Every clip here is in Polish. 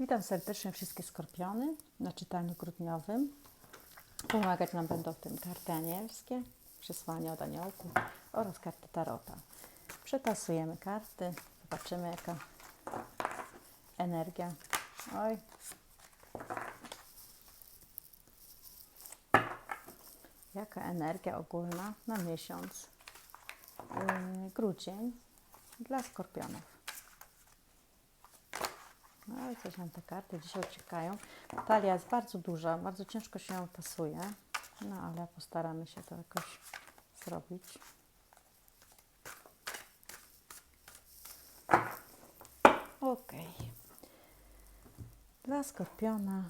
Witam serdecznie wszystkie skorpiony na czytaniu grudniowym. Pomagać nam będą w tym karty anielskie, przesłania od aniołków oraz karty tarota. Przetasujemy karty, zobaczymy jaka energia. Oj. Jaka energia ogólna na miesiąc yy, grudzień dla skorpionów. No i coś nam te karty dzisiaj uciekają. Talia jest bardzo duża, bardzo ciężko się ją tasuje. No ale postaramy się to jakoś zrobić. Ok. Dla skorpiona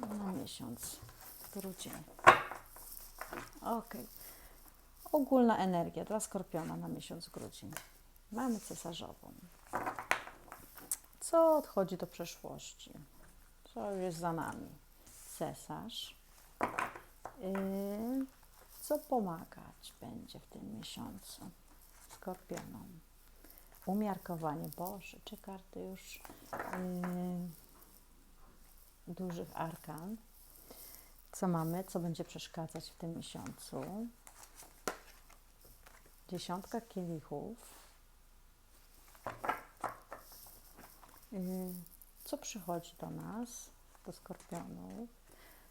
na miesiąc grudzień. Ok. Ogólna energia dla skorpiona na miesiąc grudzień. Mamy cesarzową co odchodzi do przeszłości, co już jest za nami. Cesarz, yy, co pomagać będzie w tym miesiącu skorpionom. Umiarkowanie Boże, czy karty już yy, dużych arkan. Co mamy, co będzie przeszkadzać w tym miesiącu? Dziesiątka kielichów co przychodzi do nas, do skorpionów?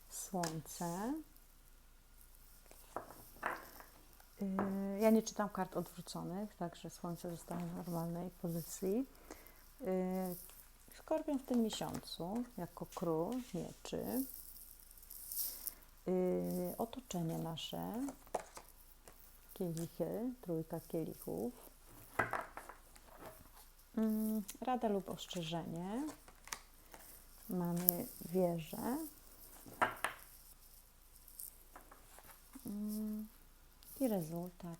Słońce. Y, ja nie czytam kart odwróconych, także słońce zostaje w normalnej pozycji. Y, skorpion w tym miesiącu, jako król mieczy. Otoczenie nasze, kielichy, trójka kielichów rada lub ostrzeżenie. Mamy wieżę. Mm, I rezultat.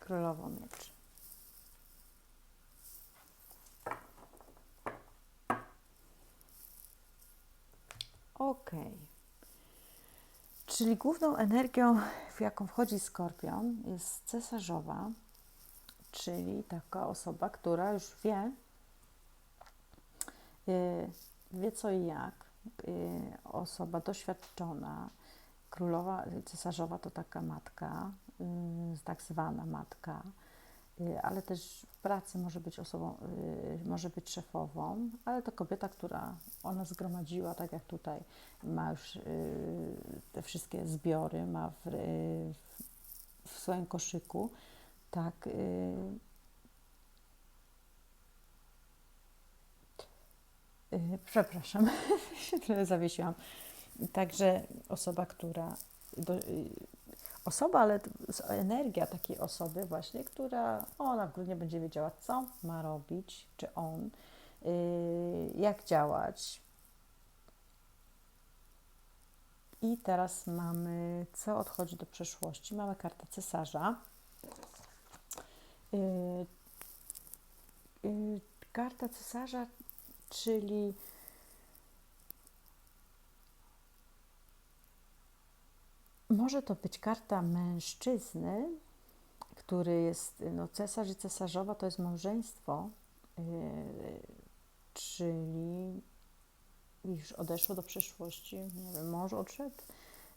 Królowo miecz. Ok. Czyli główną energią, w jaką wchodzi skorpion, jest cesarzowa, czyli taka osoba, która już wie, y, wie co i jak, y, osoba doświadczona, królowa, cesarzowa to taka matka, y, tak zwana matka, ale też w pracy może być osobą, może być szefową, ale to kobieta, która ona zgromadziła, tak jak tutaj, ma już te wszystkie zbiory, ma w, w swoim koszyku, tak. Yy, yy, przepraszam, się trochę zawiesiłam. Także osoba, która. Do, yy, osoba, ale energia takiej osoby, właśnie, która ona w grudniu będzie wiedziała, co ma robić, czy on, y, jak działać. I teraz mamy, co odchodzi do przeszłości. Mamy kartę cesarza. Y, y, karta cesarza, czyli może to być karta mężczyzny, który jest, no cesarz i cesarzowa to jest małżeństwo, yy, czyli już odeszło do przeszłości, nie wiem, mąż odszedł,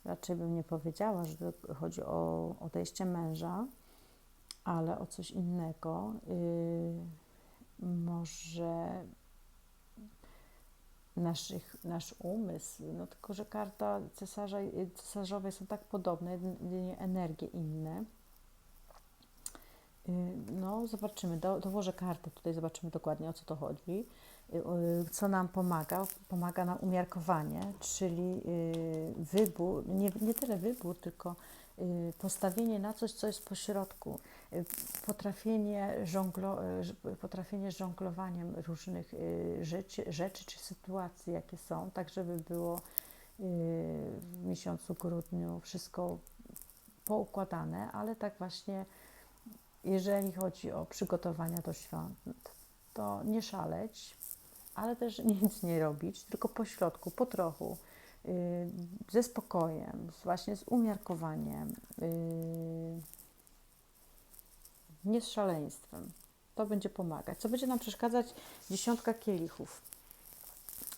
raczej bym nie powiedziała, że chodzi o odejście męża, ale o coś innego. Yy, może naszych, nasz umysł, no tylko, że karta cesarza, cesarzowej są tak podobne, jedynie energie inne. Yy, no, zobaczymy, do, dołożę kartę, tutaj zobaczymy dokładnie o co to chodzi. Co nam pomaga? Pomaga nam umiarkowanie, czyli wybór, nie, nie tyle wybór, tylko Y, postawienie na coś, co jest pośrodku, y, potrafienie, żonglo, y, potrafienie żonglowaniem różnych rzeczy, rzeczy czy sytuacji, jakie są, tak żeby było w miesiącu grudniu wszystko poukładane, ale tak właśnie, jeżeli chodzi o przygotowania do świąt, to nie szaleć, ale też nic nie robić, tylko po środku, po trochu. Y, ze spokojem, właśnie z umiarkowaniem, y, nie z szaleństwem. to będzie pomagać. Co będzie nam przeszkadzać? Dziesiątka kielichów.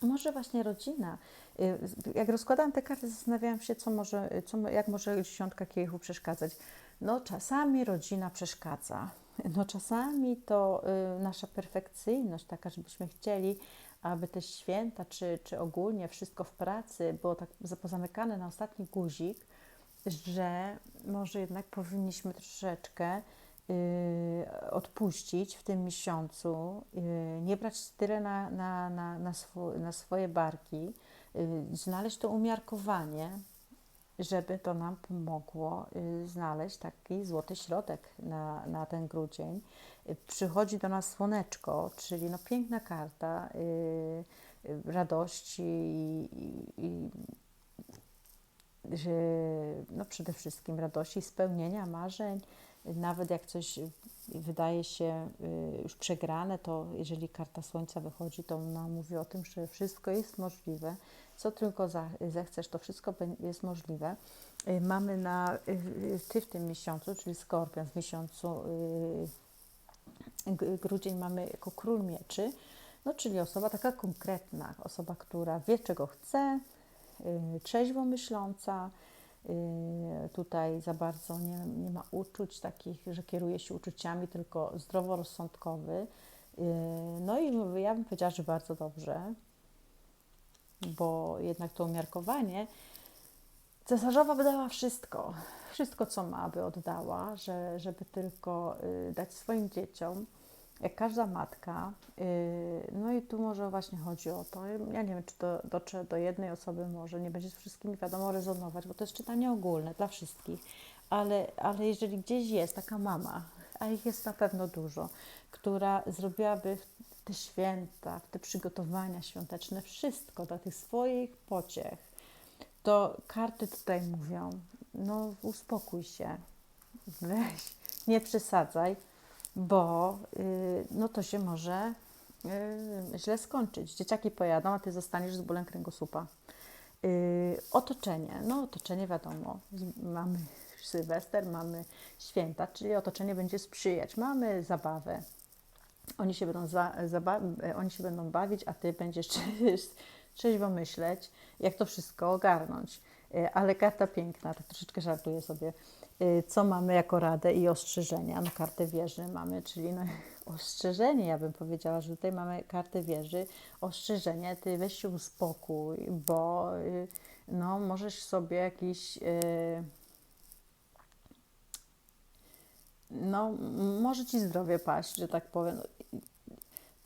Może właśnie rodzina. Y, Jak rozkładałam te karty, zastanawiałam się, co może, co, jak może dziesiątka kielichów przeszkadzać. No, czasami rodzina przeszkadza. No, czasami to y, nasza perfekcyjność, taka, żebyśmy chcieli, aby te święta, czy, czy ogólnie wszystko w pracy było tak pozamykane na ostatni guzik, że może jednak powinniśmy troszeczkę y, odpuścić w tym miesiącu, y, nie brać tyle na, na, na, na, na swoje barki, y, znaleźć to umiarkowanie, żeby to nam pomogło y, znaleźć taki złoty środek na, na ten grudzień. Y, Przychodzi do nas słoneczko, czyli no piękna karta y, y, radości i, i, i no przede wszystkim radości, spełnienia marzeń, nawet jak coś wydaje się y, już przegrane, to jeżeli karta Słońca wychodzi, to ona mówi o tym, że wszystko jest możliwe, co tylko zechcesz, to wszystko jest możliwe. Y, Mamy na y, Ty w tym miesiącu, czyli Skorpion w miesiącu grudzień mamy jako król mieczy, no czyli osoba taka konkretna, osoba, która wie czego chce, trzeźwo myśląca, tutaj za bardzo nie, nie ma uczuć takich, że kieruje się uczuciami, tylko zdroworozsądkowy. Y, No i ja bym powiedziała, że bardzo dobrze, bo jednak to umiarkowanie cesarzowa by dała wszystko, wszystko co ma, by oddała, że, żeby tylko y, dać swoim dzieciom, jak każda matka. y, No i tu może właśnie chodzi o to, ja nie wiem, czy to dotrze do jednej osoby może, nie będzie z wszystkimi wiadomo rezonować, bo to jest czytanie ogólne dla wszystkich, ale, ale jeżeli gdzieś jest taka mama, a ich jest na pewno dużo, która zrobiłaby w te święta, w te przygotowania świąteczne wszystko dla tych swoich pociech, to karty tutaj mówią, no uspokój się, weź, nie przesadzaj, bo y, no to się może y, źle skończyć. Dzieciaki pojadą, a ty zostaniesz z bólem kręgosłupa. Y, otoczenie, no otoczenie wiadomo, mamy Sylwester, mamy święta, czyli otoczenie będzie sprzyjać, mamy zabawę. Oni się będą, za, zaba- oni się będą bawić, a ty będziesz trzeźwo myśleć, jak to wszystko ogarnąć. Ale karta piękna, tak troszeczkę żartuję sobie, co mamy jako radę i ostrzeżenia. No kartę wieży mamy, czyli no, ostrzeżenie, ja bym powiedziała, że tutaj mamy kartę wieży, ostrzeżenie, ty weź się uspokój, bo y, no, możesz sobie jakiś... y, no, może ci zdrowie paść, że tak powiem.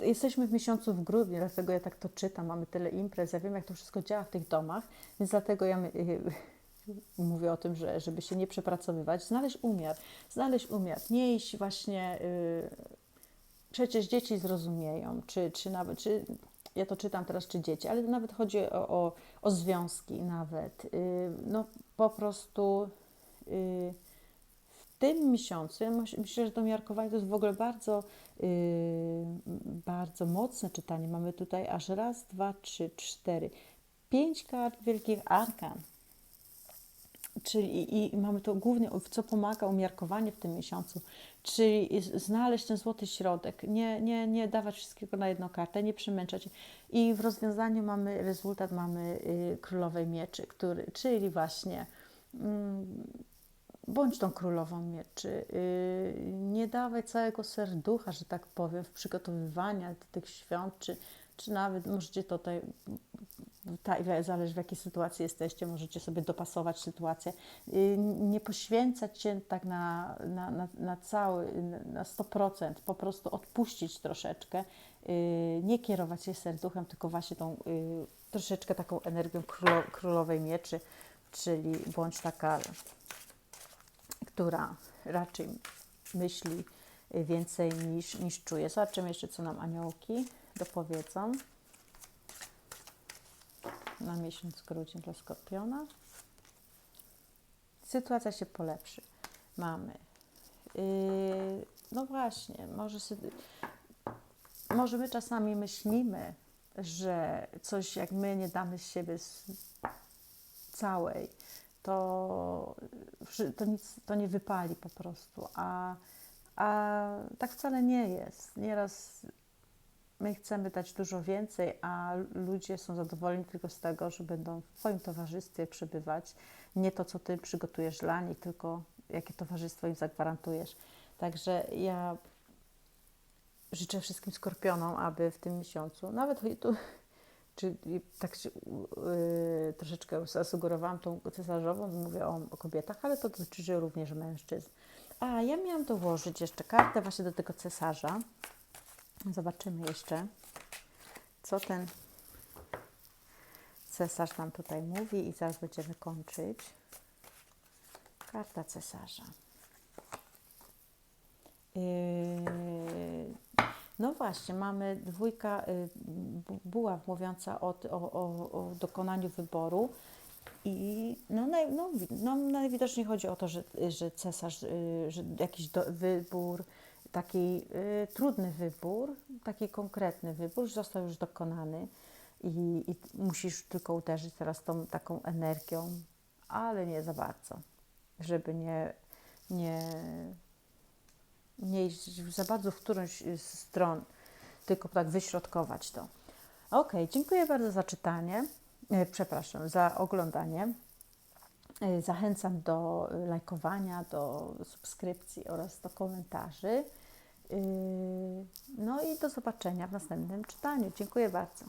Jesteśmy w miesiącu w grudniu, dlatego ja tak to czytam. Mamy tyle imprez, ja wiem, jak to wszystko działa w tych domach, więc dlatego ja mówię o tym, że żeby się nie przepracowywać, znaleźć umiar, znaleźć umiar, nie iść właśnie. y, przecież dzieci zrozumieją, czy, czy nawet, czy ja to czytam teraz, czy dzieci, ale nawet chodzi o, o, o związki, nawet. y, no po prostu. y, w tym miesiącu, ja myślę, że to miarkowanie to jest w ogóle bardzo, yy, bardzo mocne czytanie. Mamy tutaj aż raz, dwa, trzy, cztery, pięć kart wielkich arkan. Czyli i, mamy to głównie, co pomaga umiarkowanie w tym miesiącu, czyli znaleźć ten złoty środek, nie, nie, nie dawać wszystkiego na jedną kartę, nie przemęczać. I w rozwiązaniu mamy rezultat, mamy y, królowej mieczy, który, czyli właśnie mm, bądź tą królową mieczy. Yy, nie dawaj całego serducha, że tak powiem, w przygotowywania do tych świąt, czy, czy nawet możecie tutaj, ta, zależy w jakiej sytuacji jesteście, możecie sobie dopasować sytuację. Yy, nie poświęcać się tak na, na, na, na cały, na 100%, po prostu odpuścić troszeczkę, yy, nie kierować się serduchem, tylko właśnie tą yy, troszeczkę taką energią królo, królowej mieczy, czyli bądź taka która raczej myśli więcej niż, niż czuje. Zobaczymy jeszcze, co nam aniołki dopowiedzą na miesiąc grudzień dla Skorpiona. Sytuacja się polepszy. Mamy. Yy, no właśnie, może, sy- może my czasami myślimy, że coś jak my nie damy z siebie całej, to, to nic to nie wypali po prostu, a, A tak wcale nie jest. Nieraz my chcemy dać dużo więcej, a ludzie są zadowoleni tylko z tego, że będą w Twoim towarzystwie przebywać. Nie to, co Ty przygotujesz dla nich, tylko jakie towarzystwo im zagwarantujesz. Także ja życzę wszystkim skorpionom, aby w tym miesiącu, nawet tu, czy tak się yy, troszeczkę zasugerowałam tą cesarzową, mówię o, o kobietach, ale to dotyczy również mężczyzn. A ja miałam dołożyć jeszcze kartę właśnie do tego cesarza. Zobaczymy jeszcze, co ten cesarz nam tutaj mówi i zaraz będziemy kończyć. Karta cesarza. Yy, no właśnie, mamy dwójka y, bu- buław mówiąca o, o, o, dokonaniu wyboru. I no, naj, no, no, najwidoczniej chodzi o to, że, że cesarz, y, że jakiś do, wybór, taki y, trudny wybór, taki konkretny wybór został już dokonany i, i musisz tylko uderzyć teraz tą taką energią, ale nie za bardzo, żeby nie, nie, nie iść za bardzo w którąś z stron, tylko tak wyśrodkować to. Ok, dziękuję bardzo za czytanie, e, przepraszam, za oglądanie. E, Zachęcam do e, lajkowania, do subskrypcji oraz do komentarzy. Yy, No i do zobaczenia w następnym czytaniu. Dziękuję bardzo.